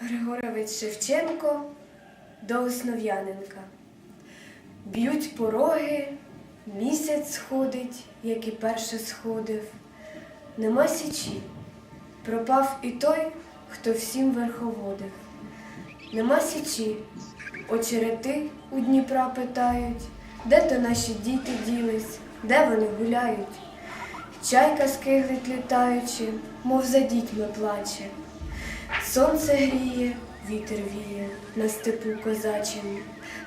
Григорович Шевченко до Основ'яненка. Б'ють пороги, місяць сходить, як і перше сходив. Нема січі, пропав і той, хто всім верховодив. Нема січі, очерети у Дніпра питають, де то наші діти ділись, де вони гуляють. Чайка скиглить літаючи, мов за дітьми плаче. Сонце гріє, вітер віє на степу козачим.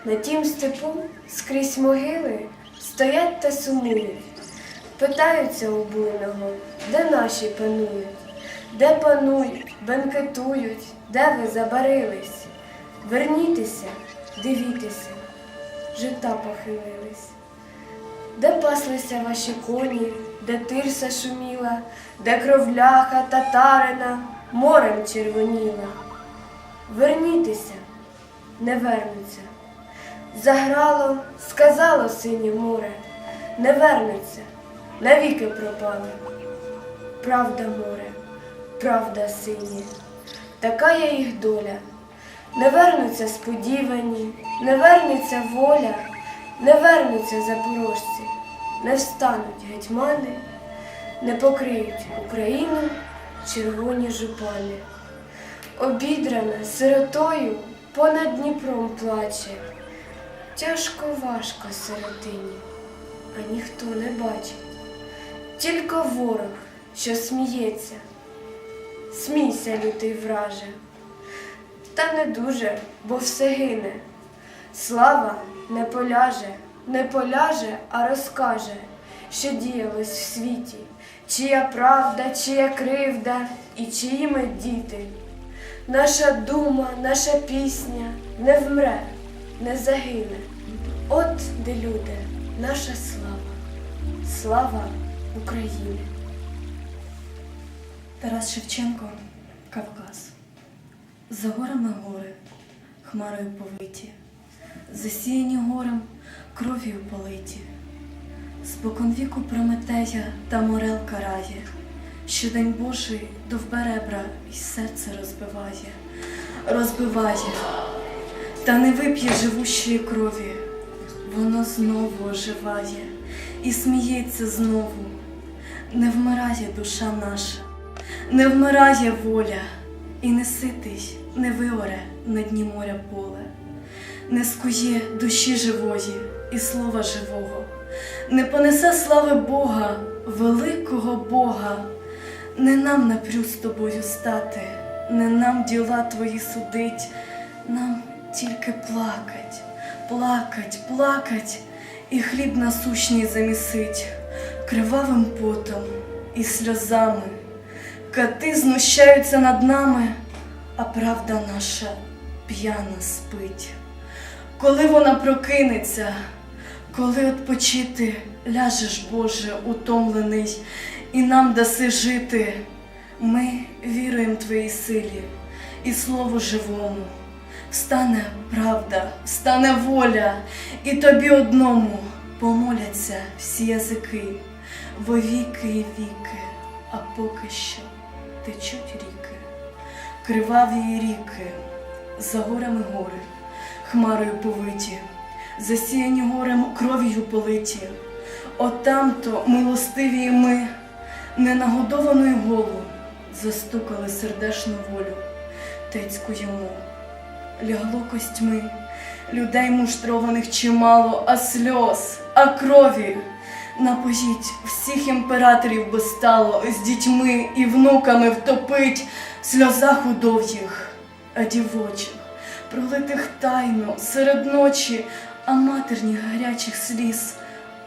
На тім степу скрізь могили стоять та сумують. Питаються у буйного, де наші панують, де панують, бенкетують, де ви забарились. Вернітеся, дивітеся, жита похилились. Де паслися ваші коні, де тирса шуміла, де кровляха татарина морем червоніла. Вернітеся, не вернуться. Заграло, сказало синє море, не вернуться, навіки пропали. Правда, море, правда синє, така є їх доля. Не вернуться сподівані, не вернеться воля, не вернуться запорожці, не встануть гетьмани, не покриють Україну червоні жупани. Обідрана сиротою понад Дніпром плаче. Тяжко важко сиротині, а ніхто не бачить. Тільки ворог, що сміється, смійся, лютий враже. Та не дуже, бо все гине. Слава не поляже, не поляже, а розкаже, що діялось в світі, чия правда, чия кривда і чиї ми діти. Наша дума, наша пісня не вмре, не загине. От де люди, наша слава, слава України. Тарас Шевченко, Кавказ. За горами гори, хмарою повиті, засіяні горем, кров'ю политі. Споконвіку Прометея та морел карає, що день Божий довберебра й серце розбиває, розбиває, та не вип'є живущої крові, воно знову оживає і сміється знову. Не вмирає душа наша, не вмирає воля, і не ситий, не виоре на дні моря поле, не скує душі живої і слова живого, не понесе слави Бога, великого Бога, не нам напрю з тобою стати, не нам діла твої судить, нам тільки плакать, плакать, плакать, і хліб насущний замісить кривавим потом і сльозами. Кати знущаються над нами, а правда наша п'яна спить. Коли вона прокинеться, коли отпочити ляжеш, Боже, утомлений, і нам даси жити, ми віруємо Твоїй силі і слову живому. Встане правда, встане воля, і тобі одному помоляться всі язики, во віки і віки, а поки що течуть ріки, криваві ріки, за горами гори, хмарою повиті, засіяні горем кров'ю политі. Отамто милостиві ми, ненагодованою голу, застукали сердешну волю, тецьку йому лягло костьми, людей муштрованих чимало, а сльоз, а крові. Напоїть всіх імператорів би стало з дітьми і внуками втопить в сльозах удовгих, а дівочих, пролитих тайно серед ночі, а матерніх гарячих сліз,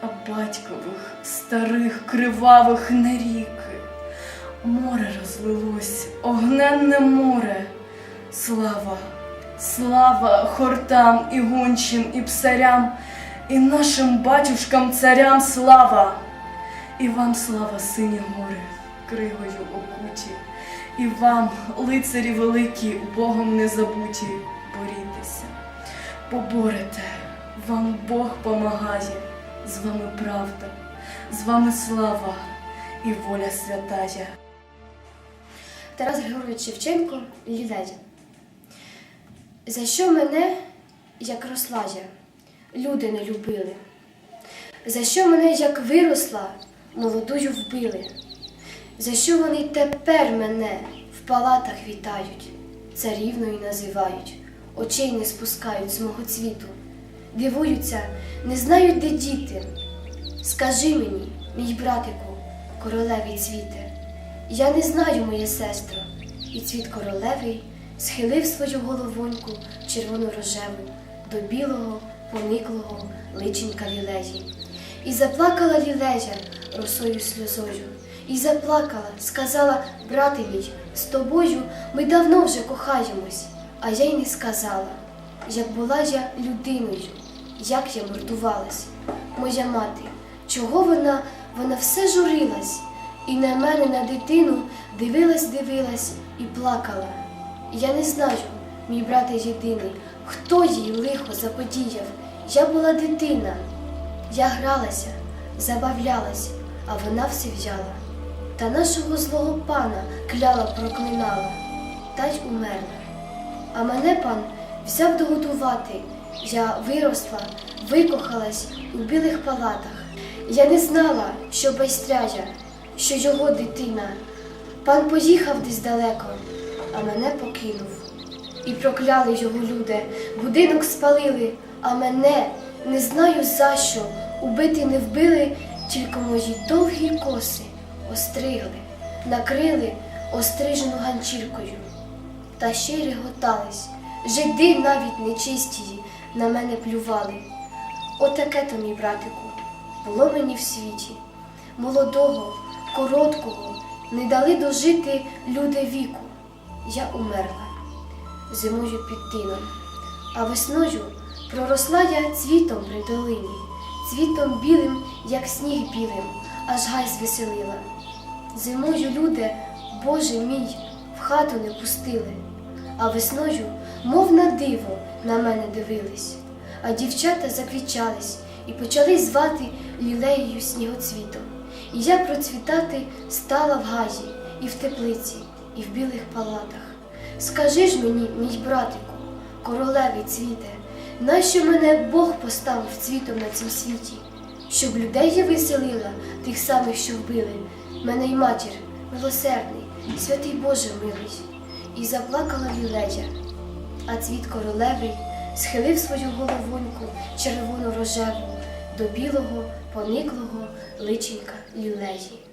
а батькових, старих, кривавих не ріки. Море розлилось, огненне море, слава. Слава хортам і гончим, і псарям, і нашим батюшкам царям слава, і вам слава, сині гори, кригою окуті, і вам, лицарі великі, Богом не забуті, борітеся, поборете, вам Бог помагає, з вами правда, з вами слава і воля святая. Тарас Григорович Шевченко Ліледя. За що мене, як росла я, люди не любили? За що мене, як виросла, молодою вбили? За що вони тепер мене в палатах вітають, царівною називають, очей не спускають з мого цвіту, дивуються, не знають, де діти. Скажи мені, мій братику, королевий цвіте, я не знаю, моя сестро, і цвіт королевий схилив свою головоньку червоно-рожеву до білого, пониклого личенька лілеї. І заплакала лілея росою сльозою, і заплакала, сказала, брате мій, з тобою ми давно вже кохаємось, а я й не сказала, як була я людиною, як я мордувалась. Моя мати, чого вона, вона все журилась, і на мене, на дитину, дивилась, дивилась і плакала. Я не знаю, мій брате єдиний, хто їй лихо заподіяв. Я була дитина. Я гралася, забавлялась, а вона все взяла. Та нашого злого пана кляла, проклинала, та й умерла. А мене пан взяв догодувати. Я виросла, викохалась у білих палатах. Я не знала, що байстряя, що його дитина. Пан поїхав десь далеко, а мене покинув. І прокляли його люди, будинок спалили, а мене не знаю за що. Убити не вбили, тільки мої довгі коси остригли, накрили острижену ганчіркою. Та ще реготались, жиди навіть нечистії на мене плювали. Отаке то, мій братику, було мені в світі. Молодого, короткого, не дали дожити люди віку. Я умерла зимою під тином, а весною проросла я цвітом при долині, цвітом білим, як сніг білим, аж гай звеселила. Зимою люди, Боже мій, в хату не пустили, а весною, мов на диво, на мене дивились, а дівчата заквічались і почали звати лілеєю снігоцвітом. І я процвітати стала в газі, і в теплиці, і в білих палатах. Скажи ж мені, мій братику, королевий цвіте, нащо мене Бог поставив цвітом на цім світі, щоб людей я веселила, тих самих, що вбили, мене й матір, милосердний, святий Боже милий, і заплакала лілея, а цвіт королевий схилив свою головоньку червоно рожеву до білого, пониклого личенька лілеї.